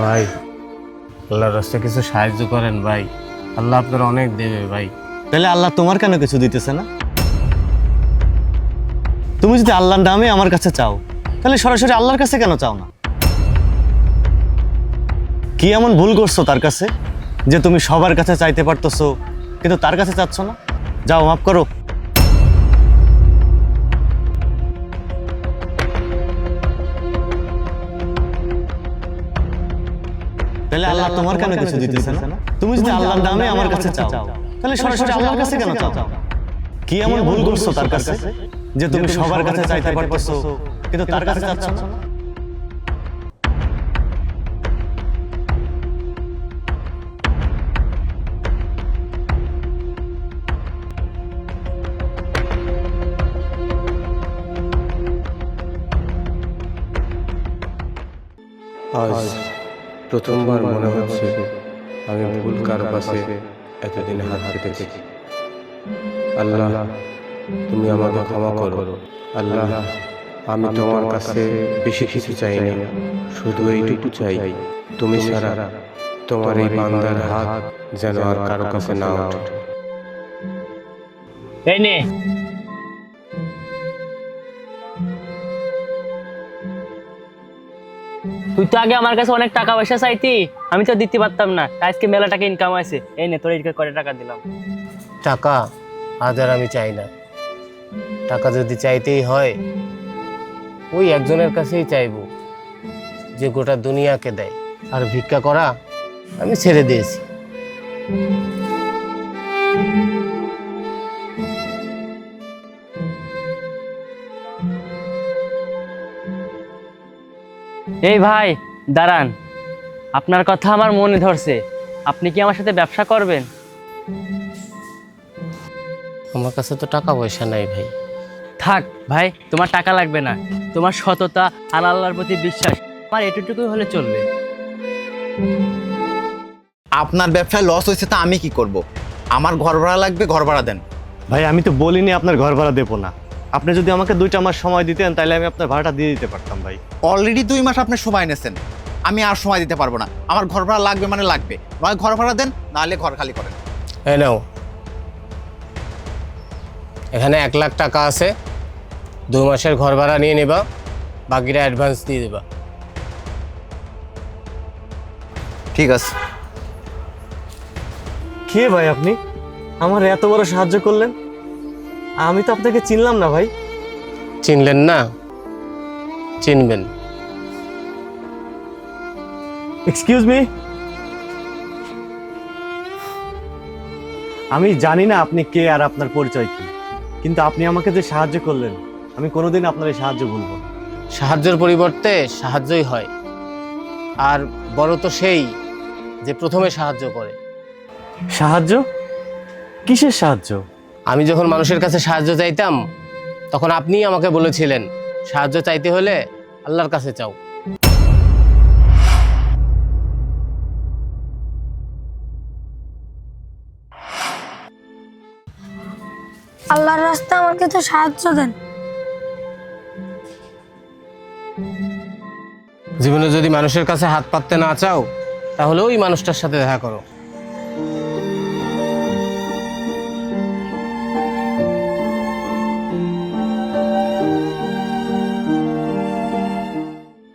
ভাই, আল্লাহর রাস্তায় কিছু সাহায্য করেন ভাই। আল্লাহ আপনার অনেক দেবে ভাই। তাহলে আল্লাহ তোমার কেন কিছু দিতেছে না? তুমি যদি আল্লাহর নামে আমার কাছে চাও, তাহলে সরাসরি আল্লাহর কাছে কেন চাও না? কি এমন ভুল করছ তার কাছে, যে তুমি সবার কাছে চাইতে পারতেছো, কিন্তু তার কাছে চাচ্ছ না? যাও, মাফ করো। আল্লাহ তোমার কেন কিছু দিতেছে না? তুমি যদি আল্লাহর নামে আমার কাছে চাও তাহলে সরাসরি আল্লাহর কাছে কেন চাও? কি এমন ভুল করছ তার কাছে যে তুমি সবার কাছে চাইতে পারতেছো কিন্তু তার কাছে চাচ্ছ না? আজ প্রথমবার মনে হচ্ছে আমি ভুল কার পাশে এতদিন হাত পেতেছি আল্লাহ তুমি আমাকে ক্ষমা করো। আল্লাহ আমি তোমার কাছে বেশি কিছু চাই না। শুধু এইটুকু চাই। তুমি ছাড়া তোমার এই বান্দার হাত যেন আর কারও কাছে না ওঠে। এই নে। তুই তো আগে আমার কাছে অনেক টাকা পয়সা চাইতি, আমি তো দিতে পারতাম না। আজকে মেলা টাকা ইনকাম আছে এই নে, তোর কয়টা টাকা দিলাম। টাকা আজ আর আমি চাই না। টাকা যদি চাইতেই হয়, ওই একজনের কাছেই চাইব, যে গোটা দুনিয়াকে দেয়। আর ভিক্ষা করা আমি ছেড়ে দিয়েছি। এই ভাই দাঁড়ান। আপনার কথা আমার মনে ধরছে। আপনি কি আমার সাথে ব্যবসা করবেন? আমার কাছে তো টাকা পয়সা নাই ভাই। থাক ভাই তোমার টাকা লাগবে না। তোমার সততা আর আল্লাহর প্রতি বিশ্বাস আমার এটুকুই হলে চলবে। আপনার ব্যবসায় লস হয়েছে তা আমি কি করব? আমার ঘর ভাড়া লাগবে ঘর ভাড়া দেন। ভাই আমি তো বলিনি আপনার ঘর ভাড়া দেবো না। আপনি যদি আমাকে দুইটা মাস সময় দিতেন তাহলে আমি আপনার ভাড়াটা দিয়ে দিতে পারতাম ভাই। অলরেডি দুই মাস আপনি সময় নেছেন আমি আর সময় দিতে পারব না। আমার ঘর ভাড়া লাগবে মানে লাগবে। নয় ঘর ভাড়া দেন নাহলে ঘর খালি করেন। এই নাও। এখানে এক লাখ টাকা আছে। দু মাসের ঘর ভাড়া নিয়ে নেবা। বাকিটা অ্যাডভান্স দিয়ে দেবা। ঠিক আছে। কে ভাই আপনি? আমার এত বড় সাহায্য করলেন। আমি তো আপনাকে চিনলাম না ভাই। চিনলেন না? চিনবেন। এক্সকিউজ মি আমি জানি না আপনি কে আর আপনার পরিচয় কি কিন্তু আপনি আমাকে যে সাহায্য করলেন আমি কোনোদিন আপনার এই সাহায্য ভুলব না। সাহায্যের পরিবর্তে সাহায্যই হয়। আর বড় তো সেই যে প্রথমে সাহায্য করে। সাহায্য? কিসের সাহায্য? আমি যখন মানুষের কাছে সাহায্য চাইতাম তখন আপনিই আমাকে বলেছিলেন সাহায্য চাইতে হলে আল্লাহর কাছে চাও। আল্লাহর রাস্তা আমাকে তো সাহায্য দেন। জীবনে যদি মানুষের কাছে হাত পাততে না চাও তাহলে ওই মানুষটার সাথে দেখা করো।